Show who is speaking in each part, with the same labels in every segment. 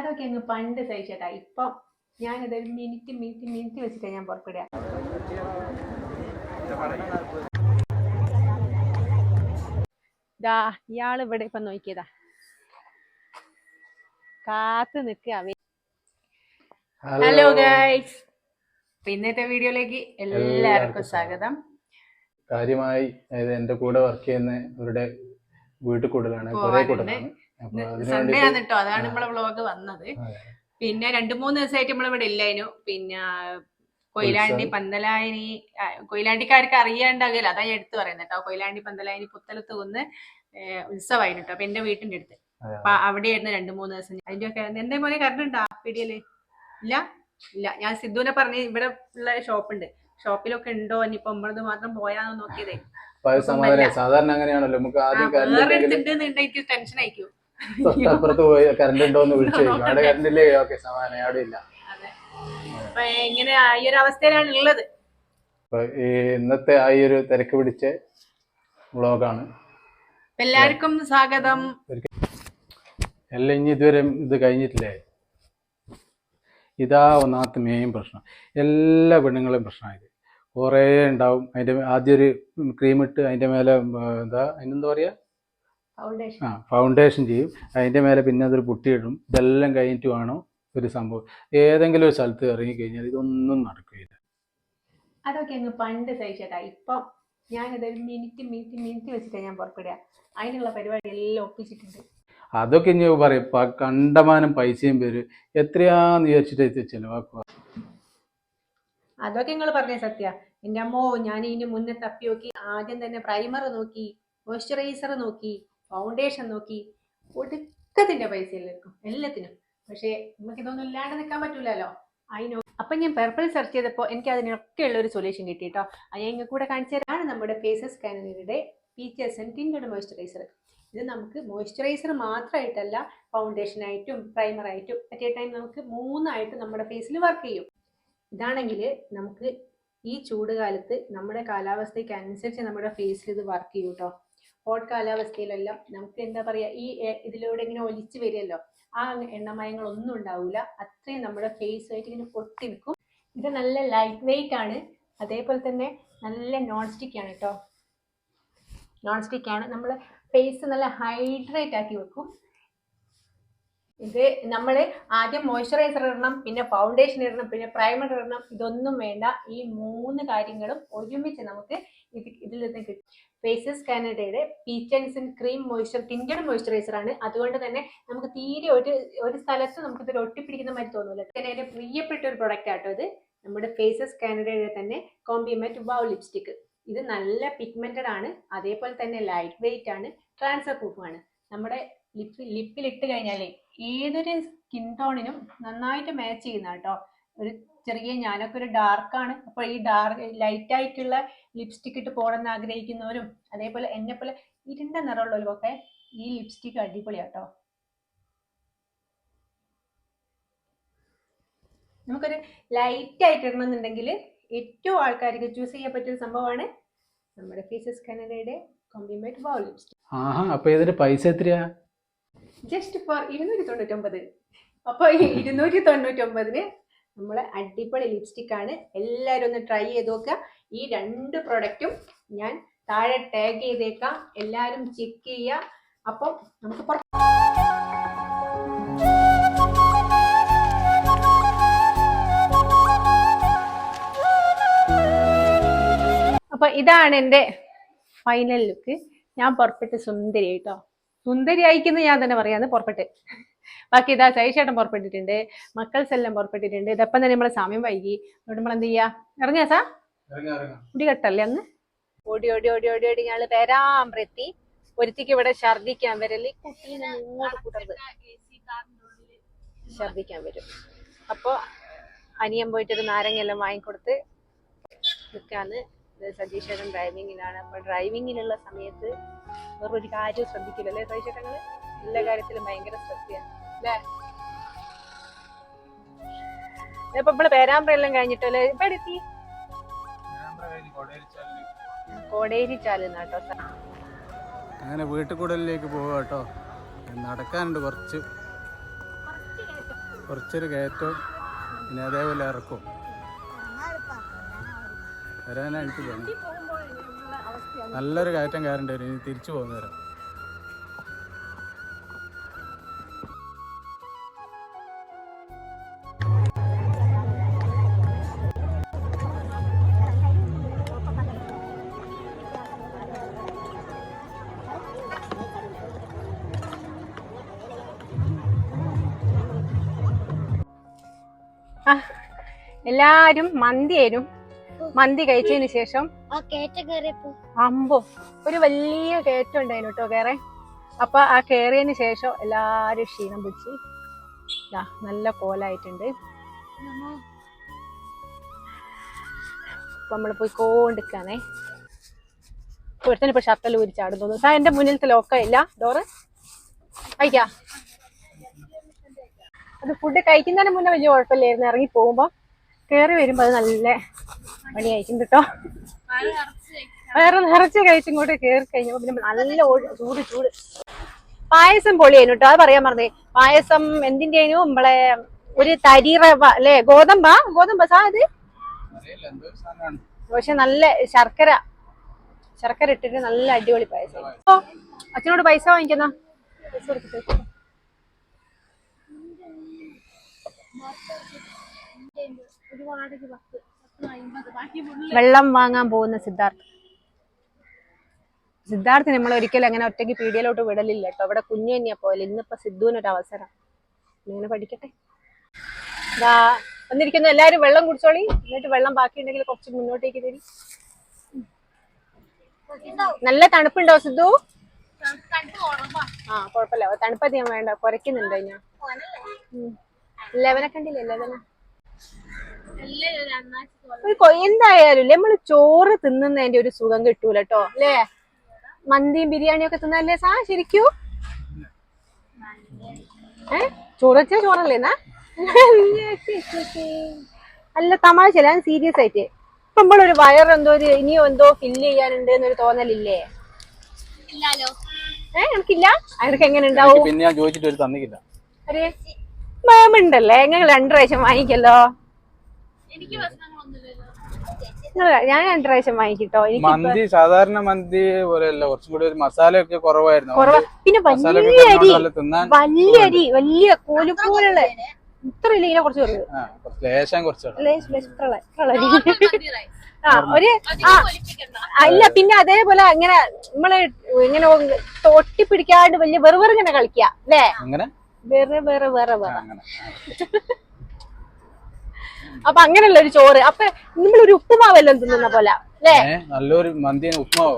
Speaker 1: അതൊക്കെ അങ്ങ് പണ്ട് സഹിച്ചേട്ടാ. ഇപ്പം ഒരു മിനിറ്റ് മിനിറ്റ് മിനിറ്റ് വെച്ചിട്ടാണ് ഞാൻ പുറപ്പെടുക. ദാ ഇയാൾ ഇവിടെ ഇപ്പൊ നോക്കിയതാ. കാത്ത് നിൽക്കുക ഹലോ ഗൈസ് ഇന്നത്തെ വീഡിയോയിലേക്ക് എല്ലാവർക്കും സ്വാഗതം.
Speaker 2: കാര്യമായി അതായത് എന്റെ കൂടെ വർക്ക് ചെയ്യുന്ന ഇവരുടെ വീട്ടിൽ കൂടുതലാണ് കുറെ.
Speaker 1: സൺഡേ ആണ് കേട്ടോ. അതാണ് നമ്മളെ വ്ളോഗ് വന്നത്. പിന്നെ രണ്ടു മൂന്ന് ദിവസമായിട്ട് നമ്മൾ ഇവിടെ ഇല്ലായിരുന്നു. പിന്നെ കൊയിലാണ്ടി പന്തലായനി ആ, കൊയിലാണ്ടിക്കാർക്ക് അറിയാണ്ടാകില്ല അതാ ഞാൻ എടുത്തു പറയുന്നത് കേട്ടോ. കൊയിലാണ്ടി പന്തലായനി പുത്തലത്ത് കുന്ന് ഉത്സവമായിരുന്നു കേട്ടോ. അപ്പൊ എന്റെ വീട്ടിന്റെ അടുത്ത്. അപ്പൊ അവിടെയായിരുന്നു രണ്ടു മൂന്ന് ദിവസം. അതിന്റെ ഒക്കെ എന്തേ പോലെ കറണ്ട് ഉണ്ടോ? പിടിയൽ? ഇല്ല? ഇല്ല. ഞാൻ സിദ്ധുവിനെ പറഞ്ഞ് ഇവിടെ ഉള്ള ഷോപ്പുണ്ട്. ഷോപ്പിലൊക്കെ ഉണ്ടോ? ഇനിയിപ്പോ നമ്മളത് മാത്രം പോയാന്ന് നോക്കിയതേ.
Speaker 2: സാധാരണ അങ്ങനെയാണല്ലോ. നമുക്ക് ആദ്യം
Speaker 1: ടെൻഷൻ ആയിക്കൂ
Speaker 2: തൊട്ടപ്പുറത്ത് പോയി കറണ്ട് ഉണ്ടോ എന്ന് വിളിച്ചു അവിടെ കറണ്ട് ഇല്ലേ? ഓക്കെ സമാനം അവിടെ ഇല്ല.
Speaker 1: ഇങ്ങനെ ഈ ഒരു അവസ്ഥയിലാണ് ഉള്ളത്.
Speaker 2: ഈ ഇന്നത്തെ ആ ഒരു തിരക്ക് പിടിച്ച വ്ളോഗാണ്.
Speaker 1: എല്ലാവർക്കും സ്വാഗതം.
Speaker 2: എല്ലാം ഇനി ഇതുവരെ ഇത് കഴിഞ്ഞിട്ടില്ലേ? ഇതാ ഒന്നാമത്തെ മെയിൻ പ്രശ്നം. എല്ലാ പെണ്ണുങ്ങളെയും പ്രശ്നമായി കുറേ ഉണ്ടാവും. അതിന്റെ ആദ്യം ഒരു ക്രീമിട്ട് അതിന്റെ മേലെ എന്താ അതിനെന്താ പറയുക ആ ഫൗണ്ടേഷൻ ചെയ്യും. അതിന്റെ മേലെ പിന്നെ അതൊരു പുട്ടിയിടും. ഇതെല്ലാം കഴിഞ്ഞിട്ട് വേണം ഒരു സംഭവം. ഏതെങ്കിലും ഒരു സ്ഥലത്ത് ഇറങ്ങി കഴിഞ്ഞാൽ ഇതൊന്നും നടക്കില്ല.
Speaker 1: അതൊക്കെ അങ്ങ് പണ്ട് സഹിച്ചേട്ടാ. ഇപ്പം ഞാനിത് ഒരു മിനിറ്റ് മിനിറ്റ് മിനിറ്റ് വെച്ചിട്ടാണ് ഞാൻ പുറപ്പെടുക. അതിനുള്ള പരിപാടി എല്ലാം ഒപ്പിച്ചിട്ടുണ്ട്.
Speaker 2: അതൊക്കെ ഞാൻ പറയും. കണ്ടമാനം പൈസയും പേര് എത്രയാന്ന് വിചാരിച്ചിട്ട് ചെലവാക്കുക.
Speaker 1: അതൊക്കെ നിങ്ങൾ പറഞ്ഞ സത്യ. എന്റെ അമ്മോ ഞാൻ ഇതിന് മുന്നേ തപ്പി നോക്കി. ആദ്യം തന്നെ പ്രൈമർ നോക്കി മോയ്സ്ചറൈസർ നോക്കി. ഫൗണ്ടേഷൻ നോക്കി ഒടുക്കത്തിന്റെ പൈസ എല്ലാവർക്കും എല്ലാത്തിനും. പക്ഷേ നമുക്ക് ഇതൊന്നും ഇല്ലാണ്ട് നിൽക്കാൻ പറ്റൂലല്ലോ. അതിനോ അപ്പൊ ഞാൻ പെർപ്പിൾ സെർച്ച് ചെയ്തപ്പോൾ എനിക്ക് അതിനൊക്കെ ഉള്ള ഒരു സൊല്യൂഷൻ കിട്ടി കേട്ടോ. അത് ഞാൻ കൂടെ കാണിച്ചു തരാണ് നമ്മുടെ ഫേസ് സ്കാനറിയുടെ ഫീച്ചേഴ്സ് ആൻഡ് ടിൻഡ് മോയ്സ്ചറൈസർ ഇത് നമുക്ക് മോയ്സ്ചറൈസർ മാത്രമായിട്ടല്ല പ്രൈമർ ആയിട്ടും അറ്റ് എ ടൈം നമുക്ക് മൂന്നായിട്ട് നമ്മുടെ ഫേസിൽ വർക്ക് ചെയ്യും. ഇതാണെങ്കിൽ നമുക്ക് ഈ ചൂട് കാലത്ത് നമ്മുടെ കാലാവസ്ഥയ്ക്ക് അനുസരിച്ച് നമ്മുടെ ഫേസിൽ ഇത് വർക്ക് ചെയ്യും കേട്ടോ. ഹോട്ട് കാലാവസ്ഥയിലെല്ലാം നമുക്ക് എന്താ പറയുക ഈ ഇതിലൂടെ ഇങ്ങനെ ഒലിച്ച് വരുമല്ലോ ആ എണ്ണമയങ്ങൾ ഒന്നും ഉണ്ടാവില്ല അത്രയും നമ്മുടെ ഫേസുമായിട്ട് ഇങ്ങനെ പൊട്ടി നിൽക്കും ഇത് നല്ല ലൈറ്റ് വെയിറ്റ് ആണ്. അതേപോലെ തന്നെ നല്ല നോൺ സ്റ്റിക്ക് ആണ് കേട്ടോ നോൺ സ്റ്റിക്ക് ആണ്. നമ്മൾ ഫേസ് നല്ല ഹൈഡ്രേറ്റ് ആക്കി വെക്കും. ഇത് നമ്മൾ ആദ്യം മോയ്സ്ചറൈസർ ഇടണം പിന്നെ ഫൗണ്ടേഷൻ ഇടണം പിന്നെ പ്രൈമർ ഇടണം. ഇതൊന്നും വേണ്ട. ഈ മൂന്ന് കാര്യങ്ങളും ഒരുമിച്ച് നമുക്ക് ഇത് ഇതിൽ നിന്ന് ഫേസസ് കാനഡയുടെ പീച്ചൻസൺ ക്രീം മോയ്സ്ചർ ടിന്റഡ് മോയ്സ്ചറൈസർ ആണ്. അതുകൊണ്ട് തന്നെ നമുക്ക് തീരെ ഒരു ഒരു സ്ഥലത്ത് നമുക്ക് ഇത് ഒട്ടിപ്പിടിക്കുന്ന മാതിരി തോന്നില്ല പിന്നെ എന്റെ പ്രിയപ്പെട്ട ഒരു പ്രൊഡക്റ്റ് ആട്ടോ ഇത്. നമ്മുടെ ഫേസസ് കാനഡയുടെ തന്നെ കോംപ്ലിമെന്റ് വൗ ലിപ്സ്റ്റിക് ഇത് നല്ല പിഗ്മെന്റഡ് ആണ്. അതേപോലെ തന്നെ ലൈറ്റ് വെയിറ്റ് ആണ് ട്രാൻസ്ഫർ പ്രൂഫാണ് നമ്മുടെ ലിപ്പ് ലിപ്പിൽ ഇട്ട് കഴിഞ്ഞാൽ ഏതൊരു സ്കിൻ ടോണിനും നന്നായിട്ട് മാച്ച് ചെയ്യുന്ന കേട്ടോ ഒരു ചെറിയ ഞാനൊക്കെ ഒരു ആണ്. അപ്പോൾ ഈ ഡാർക്ക് ലൈറ്റ് ആയിട്ടുള്ള ലിപ്സ്റ്റിക് ഇട്ട് പോകണമെന്ന് ആഗ്രഹിക്കുന്നവരും അതേപോലെ എന്നെ പോലെ ഇരുണ്ട നിറമുള്ളവർക്കൊക്കെ ഈ ലിപ്സ്റ്റിക് അടിപൊളിയാട്ടോ. നമുക്കൊരു ലൈറ്റ് ആയിട്ട് ഇടണമെന്നുണ്ടെങ്കിൽ ഏറ്റവും ആൾക്കാർക്ക് ചൂസ് ചെയ്യാൻ പറ്റിയ സംഭവമാണ് നമ്മുടെ ഫേസസ് കനഡയുടെ കോംപ്ലിമെന്റ് വൗ ലിപ്സ്റ്റിക്
Speaker 2: ആഹാ അപ്പൊ ഇതിന്റെ പൈസ എത്രയാ?
Speaker 1: ജസ്റ്റ് ഫോർ ഇരുന്നൂറ്റി തൊണ്ണൂറ്റൊമ്പത്. അപ്പോൾ ഈ ഇരുന്നൂറ്റി തൊണ്ണൂറ്റൊമ്പതിന് നമ്മൾ അടിപൊളി ലിപ്സ്റ്റിക് ആണ്. എല്ലാവരും ഒന്ന് ട്രൈ ചെയ്ത് നോക്കുക. ഈ രണ്ട് പ്രൊഡക്റ്റും ഞാൻ താഴെ ടാഗ് ചെയ്തേക്കാം. എല്ലാവരും ചെക്ക് ചെയ്യുക. അപ്പം നമുക്ക് അപ്പൊ ഇതാണ് എന്റെ ഫൈനൽ ലുക്ക് ഞാൻ പുറപ്പെട്ട് സുന്ദരി കേട്ടോ സുന്ദരി അയക്കുന്ന ഞാൻ തന്നെ പറയാന്ന് പുറപ്പെട്ട്. ബാക്കി ഇതാ സൈഷേട്ടൻ പുറപ്പെട്ടിട്ടുണ്ട് മക്കൾസ് എല്ലാം പുറപ്പെട്ടിട്ടുണ്ട്. ഇതപ്പം തന്നെ നമ്മളെ സമയം വൈകി. അതുകൊണ്ട് നമ്മൾ എന്ത് ചെയ്യാ? ഇറങ്ങിയാ സാ മുടി കെട്ടല്ലേ അന്ന്? ഓടി ഓടി ഓടി ഓടി ഓടി ഞങ്ങൾ വരാമ്പറെത്തി ഒരുത്തിക്ക് ഇവിടെ ഛർദിക്കാൻ വരൽ. കുട്ടീനെ ഇങ്ങോട്ട് കൂട്ടരുത്. ഛർദിക്കാൻ വരും. അപ്പോൾ അനിയൻ പോയിട്ട് ഒരു നാരങ്ങയെല്ലാം വാങ്ങിക്കൊടുത്ത് നിൽക്കാന്ന് സജീഷേട്ടൻ ഡ്രൈവിങ്ങിലാണ്. അപ്പോൾ ഡ്രൈവിങ്ങിലുള്ള സമയത്ത് വേറൊരു കാര്യവും ശ്രദ്ധിക്കില്ല അല്ലേ സതീഷേട്ടങ്ങൾ എല്ലാ കാര്യത്തിലും ഭയങ്കര ശ്രദ്ധയാണ്. അല്ലേ ഇപ്പൊ നമ്മൾ പേരാമ്പ്രയെല്ലാം കഴിഞ്ഞിട്ടല്ലേ? ഇപ്പൊ എടുത്തി കോടേരി ചാലുന്നാട്ടോ
Speaker 2: അങ്ങനെ വീട്ടുകൂടലിലേക്ക് പോവുക കേട്ടോ നടക്കാനുണ്ട് കുറച്ച്. കുറച്ചൊരു കയറ്റവും പിന്നെ അതേപോലെ ഇറക്കും. വരാനായിട്ട് നല്ലൊരു കയറ്റം കയറേണ്ടി വരും. ഇനി തിരിച്ചു പോകുന്ന
Speaker 1: എല്ലാരും മന്തി ആയിരുന്നു മന്തി കഴിച്ചതിന് ശേഷം അമ്പോ ഒരു വലിയ കയറ്റം ഉണ്ടായിരുന്നു കേട്ടോ കേറെ അപ്പൊ ആ കയറിയതിന് ശേഷം എല്ലാരും ക്ഷീണം പിടിച്ച് നല്ല കോലായിട്ടുണ്ട്. അപ്പൊ നമ്മൾ പോയി ഒരുത്തന് ഇപ്പൊ ഷർട്ടൽ ഊരി ചാടും തോന്നുന്നു. സാർ എന്റെ മുന്നിലത്തെ ലോക്കയില്ല ഡോറ്. കഴിക്കാ അത് ഫുഡ് കഴിക്കുന്നതിന് മുന്നേ വലിയ കുഴപ്പമില്ലായിരുന്നു. ഇറങ്ങി പോകുമ്പോ കേറി വരുമ്പോ അത് നല്ല പണിയായിട്ടുണ്ട് കേട്ടോ വേറെ നിറച്ച് കഴിച്ചിങ്ങോട്ട് കയറി കഴിഞ്ഞപ്പോ പിന്നെ നല്ല ചൂട് ചൂട്. പായസം പൊളിയായിരുന്നു കേട്ടോ അത് പറയാൻ പറഞ്ഞേ പായസം എന്തിന്റെനു? നമ്മളെ ഒരു തരി അല്ലേ? ഗോതമ്പാ? ഗോതമ്പ സാ അത് പക്ഷെ നല്ല ശർക്കര. ശർക്കര ഇട്ടിട്ട് നല്ല അടിപൊളി പായസം. അച്ഛനോട് പൈസ വാങ്ങിക്കുന്ന? പൈസ കൊടുത്തിട്ട്. വെള്ളം വാങ്ങാൻ പോകുന്ന സിദ്ധാർത്ഥ്. സിദ്ധാർത്ഥ് നമ്മൾ ഒരിക്കലും അങ്ങനെ ഒറ്റയ്ക്ക് പീഡിയയിലോട്ട് വിടലില്ല കേട്ടോ. അവിടെ കുഞ്ഞു തന്നെയാ പോലെ ഇന്നിപ്പോ സിദ്ധുവിനൊരു അവസരം ഇങ്ങനെ പഠിക്കട്ടെ. ദാ വന്നിരിക്കുന്നു. എല്ലാരും വെള്ളം കുടിച്ചോളി. എന്നിട്ട് വെള്ളം ബാക്കി ഉണ്ടെങ്കിൽ കുറച്ച് മുന്നോട്ടേക്ക് തരി നല്ല തണുപ്പുണ്ടോ സിദ്ധു? ആ കുഴപ്പമില്ല. തണുപ്പത് ഞാൻ വേണ്ട. കുറയ്ക്കുന്നുണ്ടോ ഞാൻ ലെവനെ കണ്ടില്ലേ എന്തായാലും നമ്മൾ ചോറ് തിന്നുന്നതിന്റെ ഒരു സുഖം കിട്ടൂല കേട്ടോ അല്ലേ മന്തിയും ബിരിയാണിയും ഒക്കെ തിന്നല്ലേ സാ ശരിക്കും? ഏ? ചോറ് വെച്ചാ ചോറല്ലേ എന്നാ? അല്ല തമാശ ഞാൻ സീരിയസ് ആയിട്ട്. ഇപ്പൊ നമ്മളൊരു വയറെന്തോ ഒരു ഇനിയോ എന്തോ ഫില്ല് ചെയ്യാനുണ്ട് എന്നൊരു തോന്നലില്ലേ? ഏ എനിക്കില്ല. അയാൾക്ക് എങ്ങനെ ഉണ്ടാവും?
Speaker 2: പിന്നെ ഞാൻ ചോദിച്ചിട്ട് ഒരു തന്നിക്കില്ല.
Speaker 1: മാമുണ്ടല്ലേ ഞങ്ങൾ രണ്ടു പ്രാവശ്യം വാങ്ങിക്കല്ലോ. ഞാൻ രണ്ടു പ്രാവശ്യം വാങ്ങിക്കിട്ടോ.
Speaker 2: മന്തി സാധാരണ മന്തി പോലെയല്ല. കുറച്ചും കൂടി ഒരു മസാലയൊക്കെ കുറവായിരുന്നു.
Speaker 1: കുറവ്. പിന്നെ വലിയ അരി. വലിയ അരി. വലിയ കോലു പോലുള്ള ഇത്ര ഇല്ല ഇതിനെ കുറച്ച്
Speaker 2: ആ, കുറച്ച്
Speaker 1: ഒരു ആ, പിന്നെ അതേപോലെ അങ്ങനെ നമ്മൾ ഇങ്ങനെ തൊട്ടി പിടിക്കാണ്ട് വലിയ വെറു വെറു ഇങ്ങനെ കളിക്കുക അല്ലേ?
Speaker 2: അങ്ങനെ?
Speaker 1: വേറെ വേറെ വേറെ വേറെ.
Speaker 2: അങ്ങനെ.
Speaker 1: അപ്പൊ അങ്ങനെയുള്ള ഒരു ചോറ്. അപ്പൊ നമ്മളൊരു ഉപ്പുമാവെല്ലാം തിന്നുന്ന പോലെ അല്ലേ?
Speaker 2: ഏ നല്ലൊരു മന്തി ഉപ്മാവോ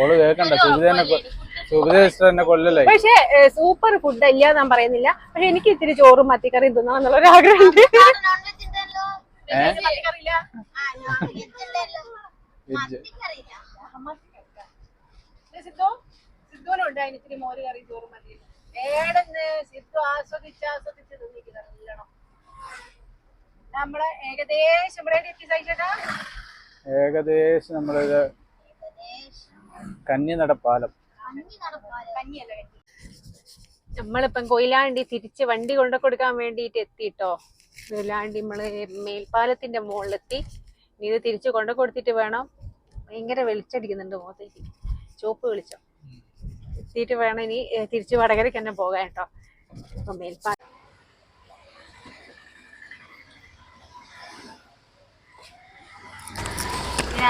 Speaker 2: ഓൾ കേക്കണ്ട സുബിതനെ സുബിത എന്നെ കൊല്ലല്ലേ
Speaker 1: പക്ഷെ സൂപ്പർ ഫുഡ് ഇല്ല ഞാൻ പറയുന്നില്ല. പക്ഷെ എനിക്ക് ഇത്തിരി ചോറും മത്തിക്കറിയും തിന്നണം എന്നുള്ള ഒരു ആഗ്രഹമുണ്ട്.
Speaker 3: നോൺ വെജ് ഉണ്ടല്ലോ ആ നോൺ വെജ് ഉണ്ടല്ലോ
Speaker 2: വെജ്
Speaker 3: അറിയില്ല
Speaker 1: സിദ്ധുവിനുണ്ട് അതിന് ഇത്തിരി മോര് കറി ചോറ് മതി ഏടന്ന് സിദ്ധു ആസ്വദിച്ച് ആസ്വദിച്ച് തിന്നിക്ക് നല്ലോണം നമ്മളെ ഏകദേശം ഇവിടെ എത്തി സഹിച്ചേട്ടാ
Speaker 2: ഏകദേശം നമ്മളിത് കന്നി പാലം
Speaker 3: അഞ്ഞി നടപ്പാൽ.
Speaker 1: കഞ്ഞിയല്ലേ നമ്മളിപ്പം കൊയിലാണ്ടി തിരിച്ച് വണ്ടി കൊണ്ടു കൊടുക്കാൻ വേണ്ടിയിട്ട് എത്തിട്ടോ. കൊയിലാണ്ടി നമ്മൾ മേൽപ്പാലത്തിന്റെ മുകളിലെത്തി. ഇത് തിരിച്ച് കൊണ്ടു കൊടുത്തിട്ട് വേണം. ഭയങ്കര വെളിച്ചടിക്കുന്നുണ്ട് മുഖത്തേക്ക് ചോപ്പ് വെളിച്ചം. എത്തിയിട്ട് വേണം ഇനി തിരിച്ച് വടകരയ്ക്ക് തന്നെ പോകാൻ കേട്ടോ. അപ്പൊ മേൽപ്പാ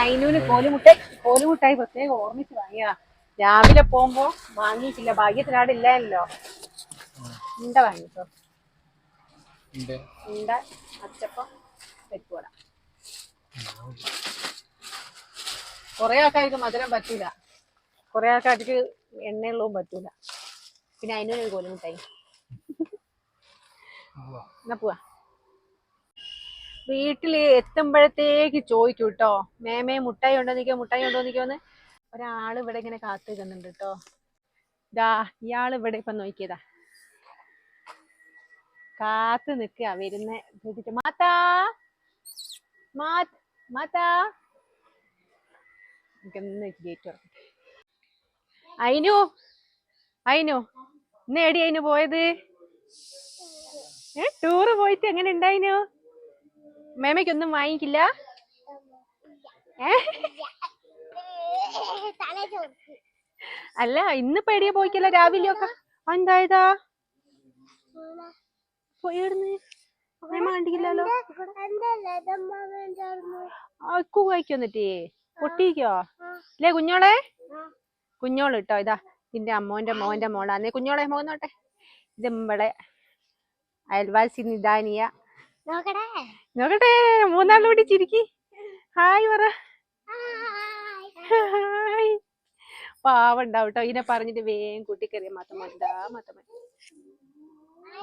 Speaker 1: അയിനൂന് കോലുമുട്ടായി കോലുമുട്ടായി പ്രത്യേകം ഓർമ്മിച്ച് വാങ്ങിയാ രാവിലെ പോകുമ്പോ വാങ്ങിയിട്ടില്ല. ഭാഗ്യത്തിനാട് ഇല്ലല്ലോ ഉണ്ട വാങ്ങിട്ടോ ഉണ്ട. അച്ചപ്പം വെച്ചോടാ കൊറേ ആൾക്കാർക്ക് മധുരം പറ്റൂല. കുറെ ആൾക്കാർക്ക് എണ്ണയുള്ളതും പറ്റൂല. പിന്നെ അതിനൊരു കോലും മിഠായി. എന്നാ പോവാ. വീട്ടിൽ എത്തുമ്പോഴത്തേക്ക് ചോദിക്കും കേട്ടോ മേമേ മുട്ടായി ഉണ്ടോ നിക്കോ? മുട്ടായി ഉണ്ടോ നിൽക്കോന്ന് ഒരാൾ ഇവിടെ ഇങ്ങനെ കാത്തു നിൽക്കുന്നുണ്ട് കേട്ടോ ദാ ഇയാൾ ഇവിടെ ഇപ്പൊ നോക്കിയതാ. കാത്തു നിൽക്കുക വരുന്ന. ചോദിച്ചിട്ട് മാതാ മാത് എനിക്കൊന്ന് ഗേറ്റ് തുറക്കട്ടെ അയിനു അയിനു ഇന്ന് എടി അയിന് പോയത്? ഏ ടൂറ് പോയിട്ട് എങ്ങനെ ഉണ്ടായിനു മേമയ്ക്കൊന്നും വാങ്ങിക്കില്ല? അല്ല ഇന്ന് പേടിയെ പോയിക്കല്ല രാവിലെ ഒക്കെ എന്തായതാ പോയിടുന്ന് മേമ വായിക്കോ എന്നിട്ടേ? പൊട്ടിക്കോ? അല്ലേ കുഞ്ഞോളെ? കുഞ്ഞോൾ കേട്ടോ ഇതാ നിന്റെ അമ്മോന്റെ മോന്റെ മോളാ. നീ കുഞ്ഞോളെ മോൻ നോട്ടെ ഇത് ഇവിടെ അയൽവാസി നിദാനിയ.
Speaker 3: നോക്കടേ.
Speaker 1: നോക്കട്ടെ മൂന്നാളും കൂടി ചിരിക്കി. ഹായ് പറ. ഹായ്. പാവണ്ടാവും കേട്ടോ ഇതിനെ പറഞ്ഞിട്ട് വേഗം കൂട്ടിക്കറിയ. മാത്തമ്മ എന്താ മാത്തമ്മ.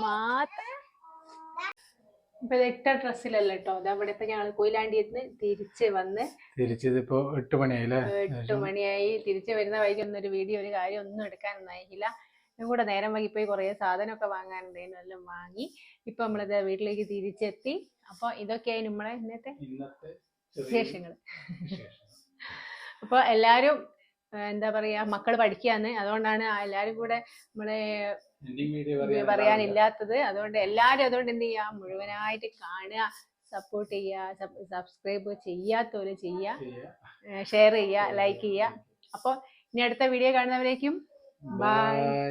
Speaker 1: മാത്ത ഇപ്പൊ ഇത് ഇട്ട ഡ്രസ്സിലല്ല കേട്ടോ അതവിടെ ഇപ്പൊ ഞങ്ങൾ കൊയിലാണ്ടിന്ന് തിരിച്ച് വന്ന്
Speaker 2: തിരിച്ചതിപ്പോ എട്ട് മണിയായില്ലേ?
Speaker 1: എട്ട് മണിയായി. തിരിച്ചു വരുന്ന വൈകി ഒന്നും ഒരു വീഡിയോ ഒരു കാര്യം ഒന്നും എടുക്കാനൊന്നും ആയില്ല കൂടെ നേരം വൈകി പോയി കുറേ സാധനമൊക്കെ വാങ്ങാനുണ്ടായിരുന്നു എല്ലാം വാങ്ങി ഇപ്പൊ നമ്മളിത് വീട്ടിലേക്ക് തിരിച്ചെത്തി. അപ്പൊ ഇതൊക്കെയായി നമ്മളെ ഇന്നത്തെ
Speaker 2: ഇന്നത്തെ
Speaker 1: വിശേഷങ്ങൾ. അപ്പൊ എല്ലാരും എന്താ പറയാ മക്കൾ പഠിക്കാന്ന്. അതുകൊണ്ടാണ് എല്ലാരും കൂടെ നമ്മളെ പറയാനില്ലാത്തത്. അതുകൊണ്ട് എല്ലാരും അതുകൊണ്ട് എന്ത് ചെയ്യാ? മുഴുവനായിട്ട് കാണുക സപ്പോർട്ട് ചെയ്യുക സബ്സ്ക്രൈബ് ചെയ്യാത്തവര് ചെയ്യുക ഷെയർ ചെയ്യുക ലൈക്ക് ചെയ്യുക. അപ്പോൾ ഇനി അടുത്ത വീഡിയോ കാണുന്നവരേക്കും ബൈ
Speaker 2: ബൈ